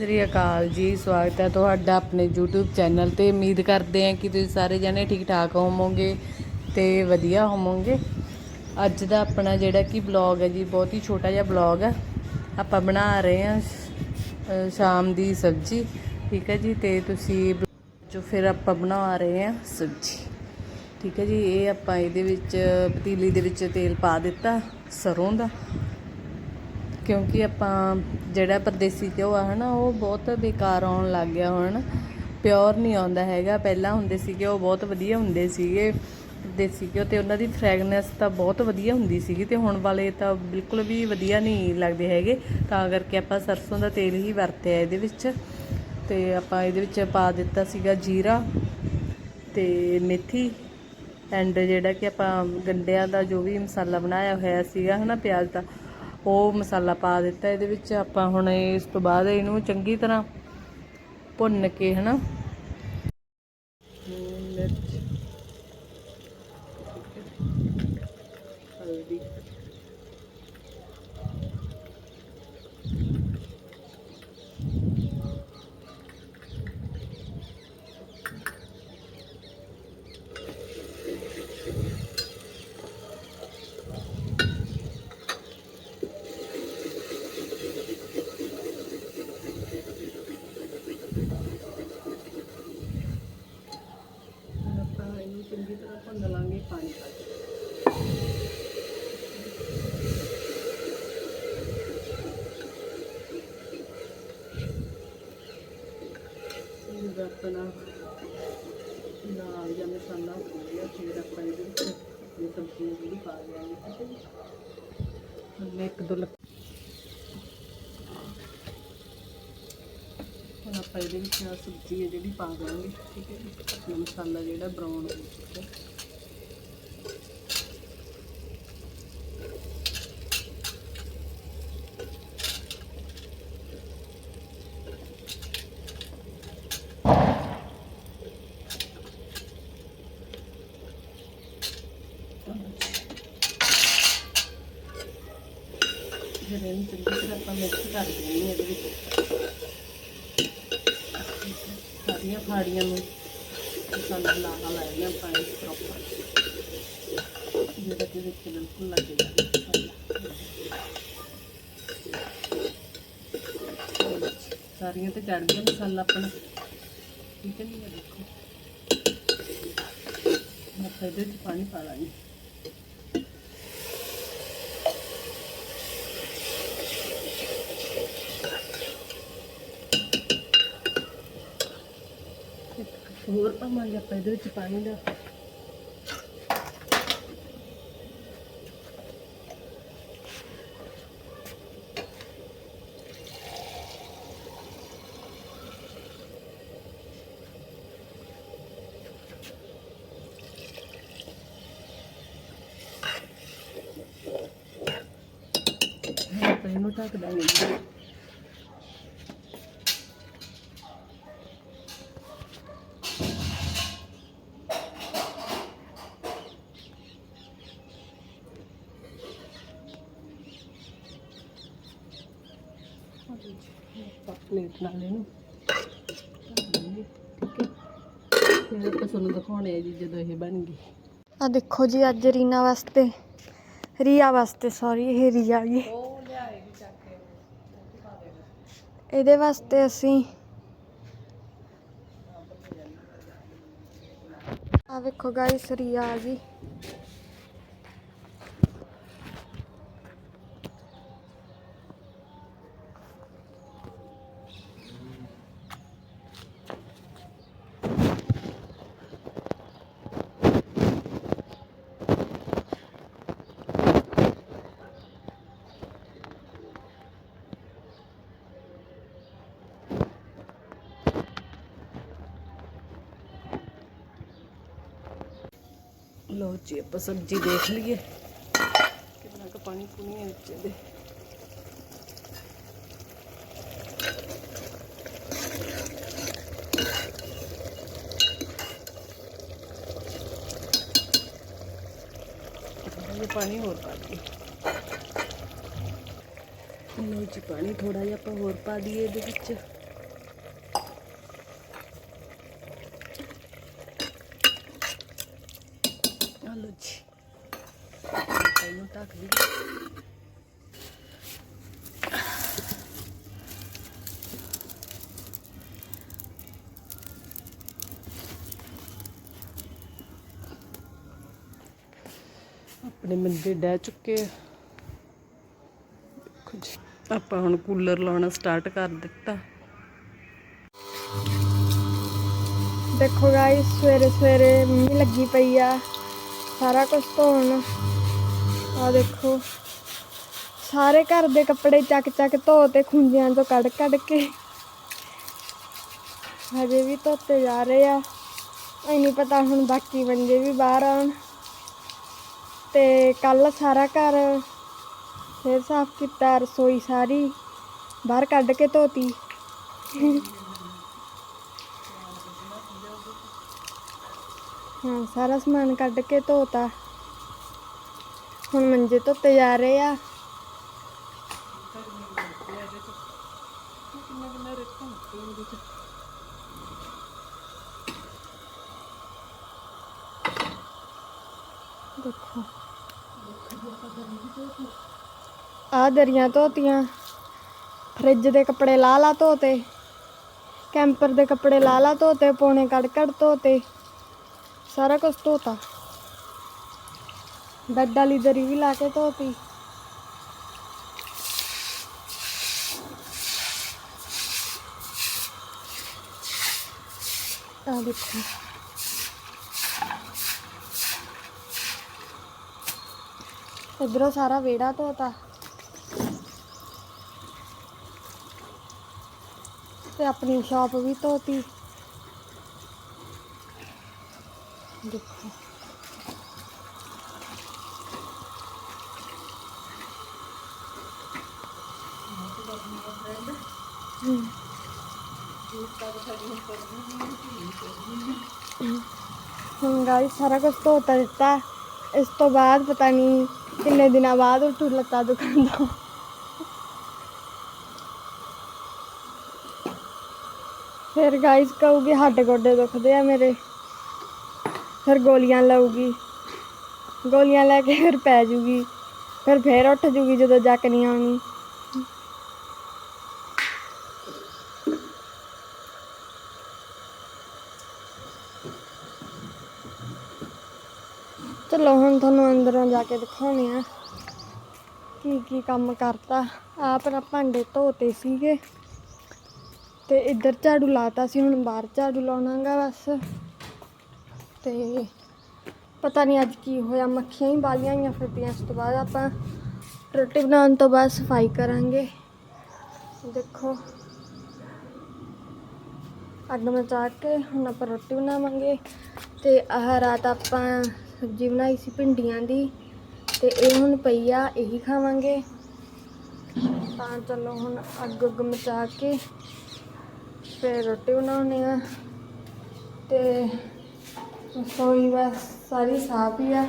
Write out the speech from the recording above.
ਸ੍ਰੀ ਅਕਾਲ ਜੀ, ਸਵਾਗਤ ਹੈ ਤੁਹਾਡਾ ਆਪਣੇ YouTube ਚੈਨਲ ਤੇ। ਉਮੀਦ ਕਰਦੇ ਹਾਂ ਕਿ ਤੁਸੀਂ ਸਾਰੇ ਜਣੇ ਠੀਕ ਠਾਕ ਹੋਵੋਗੇ ਤੇ ਵਧੀਆ ਹੋਵੋਗੇ। ਅੱਜ ਦਾ ਆਪਣਾ ਜਿਹੜਾ ਕਿ ਬਲੌਗ ਹੈ ਜੀ, ਬਹੁਤ ਹੀ ਛੋਟਾ ਜਿਹਾ ਬਲੌਗ ਹੈ। ਆਪਾਂ ਬਣਾ ਰਹੇ ਹਾਂ ਸ਼ਾਮ ਦੀ ਸਬਜ਼ੀ, ਠੀਕ ਹੈ ਜੀ? ਤੇ ਤੁਸੀਂ ਜੋ ਫਿਰ ਆਪਾਂ ਬਣਾ ਰਹੇ ਹਾਂ ਸਬਜ਼ੀ, ਠੀਕ ਹੈ ਜੀ? ਇਹ ਆਪਾਂ ਇਹਦੇ ਵਿੱਚ, ਪਤੀਲੀ ਦੇ ਵਿੱਚ ਤੇਲ ਪਾ ਦਿੱਤਾ ਸਰੋਂ ਦਾ। ਕਿਉਂਕਿ ਆਪਾਂ ਜਿਹੜਾ ਪਰਦੇਸੀ ਘਿਓ ਆ ਹਨਾ, ਉਹ ਬਹੁਤ ਬੇਕਾਰ ਆਉਣ ਲੱਗ ਗਿਆ ਹੁਣ। ਪਿਓਰ ਨਹੀਂ ਆਉਂਦਾ ਹੈਗਾ। ਪਹਿਲਾਂ ਹੁੰਦੇ ਸੀਗੇ, ਉਹ ਬਹੁਤ ਵਧੀਆ ਹੁੰਦੇ ਸੀਗੇ। ਦੇਸੀ ਘਿਓ ਤੇ ਉਹਨਾਂ ਦੀ ਫ੍ਰੈਗਨੈਂਸ ਤਾਂ ਬਹੁਤ ਵਧੀਆ ਹੁੰਦੀ ਸੀਗੀ ਤੇ ਹੁਣ ਵਾਲੇ ਤਾਂ ਬਿਲਕੁਲ ਵੀ ਵਧੀਆ ਨਹੀਂ ਲੱਗਦੇ ਹੈਗੇ। ਤਾਂ ਕਰਕੇ ਆਪਾਂ ਸਰਸੋਂ ਦਾ ਤੇਲ ਹੀ ਵਰਤਿਆ ਇਹਦੇ ਵਿੱਚ। ਤੇ ਆਪਾਂ ਇਹਦੇ ਵਿੱਚ ਪਾ ਦਿੱਤਾ ਸੀਗਾ ਜੀਰਾ ਤੇ ਮੇਥੀ ਐਂਡ ਜਿਹੜਾ ਕਿ ਆਪਾਂ ਗੰਡਿਆਂ ਦਾ ਜੋ ਵੀ ਮਸਾਲਾ ਬਣਾਇਆ ਹੋਇਆ ਸੀਗਾ ਹਨਾ, ਪਿਆਜ਼ ਦਾ ਉਹ ਮਸਾਲਾ ਪਾ ਦਿੱਤਾ, ਇਹਦੇ ਵਿੱਚ ਆਪਾਂ ਹੁਣ ਇਸ ਤੋਂ ਬਾਅਦ ਇਹਨੂੰ ਚੰਗੀ ਤਰ੍ਹਾਂ ਭੁੰਨ ਕੇ, ਹਨਾ? ਇਹਨੂੰ ਚੰਗੀ ਤਰ੍ਹਾਂ ਭੁੰਨ ਲਾਂਗੇ ਪਾਣੀ ਪਾ ਕੇ। ਆਪਣਾ ਨਾਲ ਜਾਂ ਮਸਾਲਾ ਹੋ ਗਿਆ, ਫਿਰ ਆਪਾਂ ਇਹਦੇ ਵਿੱਚ ਆਪਣੀ ਸਬਜ਼ੀ ਜਿਹੜੀ ਪਾ ਦਿਆਂਗੇ, ਠੀਕ ਹੈ ਜੀ। ਹੁਣ ਇੱਕ ਦੋ ਲੱਕ ਆਪਾਂ ਇਹਦੇ ਵਿੱਚ ਆਹ ਸਬਜ਼ੀ ਹੈ ਜਿਹੜੀ ਪਾ ਦਾਂਗੇ, ਠੀਕ ਹੈ ਜੀ। ਆਪਣਾ ਮਸਾਲਾ ਜਿਹੜਾ ਬਰਾਊਨ ਹੋ ਚੁੱਕਾ ਫਿਰ ਇਹਨੂੰ ਚੰਗੀ ਤਰ੍ਹਾਂ ਆਪਾਂ ਮਿਕਸ ਕਰ ਦੇਣੀ ਹੈ ਇਹਦੇ ਵਿੱਚ। ਸਾਰੀਆਂ ਫਾੜੀਆਂ ਨੂੰ। ਮਸਾਲਾ ਲਾ ਲਾ ਲੈਣਾ ਪ੍ਰੋਪਰ ਜਿਹੜਾ ਕਿ ਵਿੱਚ ਬਿਲਕੁਲ ਲੱਗ ਜਾਵੇ ਸਾਰੀਆਂ ਤੇ ਚੜ ਗਿਆ ਮਸਾਲਾ ਆਪਣਾ। ਠੀਕ ਹੈ ਜੀ, ਦੇਖੋ। ਮੈਂ ਆਪਾਂ ਇਹਦੇ ਪਾਣੀ ਪਾ ਲਾਂਗੀ। ਹੋਰ ਪਾਵਾਂਗੇ ਆਪਾਂ ਇਹਦੇ ਵਿੱਚ ਪਾਣੀ ਦਾ ਹੁਣ ਆਪਾਂ ਇਹਨੂੰ ਢੱਕ ਦਾਂਗੇ ਜੀ। ਆਪਾਂ ਪਲੇਟ ਨਾਲ ਇਹਨੂੰ। ਠੀਕ ਹੈ ਫਿਰ ਆਪਾਂ ਤੁਹਾਨੂੰ ਦਿਖਾਉਣੇ ਆ ਜੀ ਜਦੋਂ ਇਹ ਬਣ ਗਈ। ਆ ਦੇਖੋ ਜੀ, ਅੱਜ ਰੀਨਾ ਵਾਸਤੇ, ਰੀਆ ਵਾਸਤੇ ਸੌਰੀ ਇਹ ਰੀਆ ਗਈ ਇਹਦੇ ਵਾਸਤੇ ਅਸੀਂ ਆ ਵੇਖੋ ਗਾਇਸ ਰੀਆ ਆ ਗਈ ਲੋ ਜੀ ਆਪਾਂ ਸਬਜ਼ੀ ਦੇਖ ਲਈਏ ਕਿੰਨਾ ਕੁ ਪਾਣੀ ਪੂਣੀ ਹੈ ਵਿੱਚ ਇਹਦੇ ਇਹ ਪਾਣੀ ਹੋਰ ਪਾ ਦਈਏ ਲਓ ਜੀ ਪਾਣੀ ਥੋੜਾ ਜਿਹਾ ਆਪਾਂ ਹੋਰ ਪਾ ਦਈਏ ਇਹਦੇ ਵਿੱਚ ਆਪਾਂ ਇਹਨੂੰ ਢੱਕ ਦਈਏ ਆਪਣੇ ਮੰਦੇ ਡਹਿ ਚੁੱਕੇ ਕੁਝ ਆਪਾਂ ਹੁਣ ਕੂਲਰ ਲਾਉਣਾ ਸਟਾਰਟ ਕਰ ਦਿੱਤਾ। ਦੇਖੋ ਗਾਇਸ ਸਵੇਰੇ ਸਵੇਰੇ ਮੀ ਲੱਗੀ ਪਈ ਆ। ਸਾਰਾ ਕੁਝ ਧੋਣ ਆ ਦੇਖੋ। ਸਾਰੇ ਘਰ ਦੇ ਕੱਪੜੇ ਚੱਕ ਚੱਕ ਧੋ ਤੇ ਖੁੰਝਿਆਂ ਤੋਂ ਕੱਢ ਕੱਢ ਕੇ ਹਜੇ ਵੀ ਧੋਤੇ ਜਾ ਰਹੇ ਆ। ਐ ਪਤਾ ਹੁਣ ਬਾਕੀ ਬੰਦੇ ਵੀ ਬਾਹਰ ਆਉਣ। ਤੇ ਕੱਲ ਸਾਰਾ ਘਰ ਫਿਰ ਸਾਫ਼ ਕੀਤਾ, ਰਸੋਈ ਸਾਰੀ ਬਾਹਰ ਕੱਢ ਕੇ ਧੋਤੀ। ਹਾਂ, ਸਾਰਾ ਸਮਾਨ ਕੱਢ ਕੇ ਧੋਤਾ। ਹੁਣ ਮੰਜੇ ਧੋਤੇ ਜਾ ਰਹੇ ਆ। ਦੇਖੋ। ਆ ਦਰੀਆਂ ਧੋਤੀਆਂ। ਫਰਿੱਜ ਦੇ ਕੱਪੜੇ ਲਾ ਲਾ ਧੋਤੇ। ਕੈਂਪਰ ਦੇ ਕੱਪੜੇ ਲਾ ਲਾ ਧੋਤੇ, ਪੌਣੇ ਕੜ ਕੜ ਧੋਤੇ। ਸਾਰਾ ਕੁਝ ਧੋਤਾ। ਬੈੱਡ ਵਾਲੀ ਦਰੀ ਵੀ ਲਾ ਕੇ ਧੋਤੀ। ਆ ਦੇਖੋ। ਇਧਰੋਂ ਸਾਰਾ ਵਿਹੜਾ ਧੋਤਾ। ਤੇ ਆਪਣੀ ਸ਼ਾਪ ਵੀ ਧੋਤੀ। ਦੇਖੋ। ਹੁਣ ਗਾਇਸ ਸਾਰਾ ਕੁਝ ਧੋਤਾ ਦਿੱਤਾ। ਇਸ ਤੋਂ ਬਾਅਦ ਪਤਾ ਨਹੀਂ ਕਿੰਨੇ ਦਿਨਾਂ ਬਾਅਦ ਉੱਠ ਲੱਤਾ ਦੁਕਾਨ ਦਾ। ਫਿਰ ਗਾਇਸ ਕਹੂਗੀ ਹੱਡ ਗੋਡੇ ਦੁਖਦੇ ਆ ਮੇਰੇ। ਫਿਰ ਗੋਲੀਆਂ ਲਊਗੀ। ਗੋਲੀਆਂ ਲੈ ਕੇ ਫਿਰ ਪੈ ਜੂਗੀ। ਫਿਰ ਫੇਰ ਉੱਠ ਜੂਗੀ ਜਦੋਂ ਜੱਕ ਨਹੀਂ ਆਉਣੀ। ਚਲੋ ਹੁਣ ਤੁਹਾਨੂੰ ਅੰਦਰੋਂ ਜਾ ਕੇ ਦਿਖਾਉਣੇ ਆ ਕੀ ਕੀ ਕੰਮ ਕਰਤਾ। ਆਪ ਨਾ ਭਾਂਡੇ ਧੋਤੇ ਸੀਗੇ ਤੇ ਇੱਧਰ ਝਾੜੂ ਲਾਤਾ ਸੀ, ਹੁਣ ਬਾਹਰ ਝਾੜੂ ਲਾਉਣਾਗਾ ਬਸ। ਤੇ ਪਤਾ ਨਹੀਂ ਅੱਜ ਕੀ ਹੋਇਆ, ਮੱਖੀਆਂ ਹੀ ਬਾਲੀਆਂ ਆਈਆਂ ਫਿਰਦੀਆਂ ਇਸ ਤੋਂ ਬਾਅਦ ਆਪਾਂ ਰੋਟੀ ਬਣਾਉਣ ਤੋਂ ਬਾਅਦ ਸਫ਼ਾਈ ਕਰਾਂਗੇ। ਦੇਖੋ ਅੱਗ ਮਚਾ ਕੇ ਹੁਣ ਆਪਾਂ ਰੋਟੀ ਬਣਾਵਾਂਗੇ ਤੇ ਆਹ ਰਾਤ ਆਪਾਂ ਸਬਜ਼ੀ ਬਣਾਈ ਸੀ ਭਿੰਡੀਆਂ ਦੀ ਤੇ ਇਹ ਹੁਣ ਪਈ ਆ, ਇਹੀ ਖਾਵਾਂਗੇ। ਤਾਂ ਚਲੋ ਹੁਣ ਅੱਗ ਅੱਗ ਮਚਾ ਕੇ ਫਿਰ ਰੋਟੀ ਬਣਾਉਣੀ ਆ। ਤੇ ਰਸੋਈ ਬਸ ਸਾਰੀ ਸਾਫ਼ ਹੀ ਆ।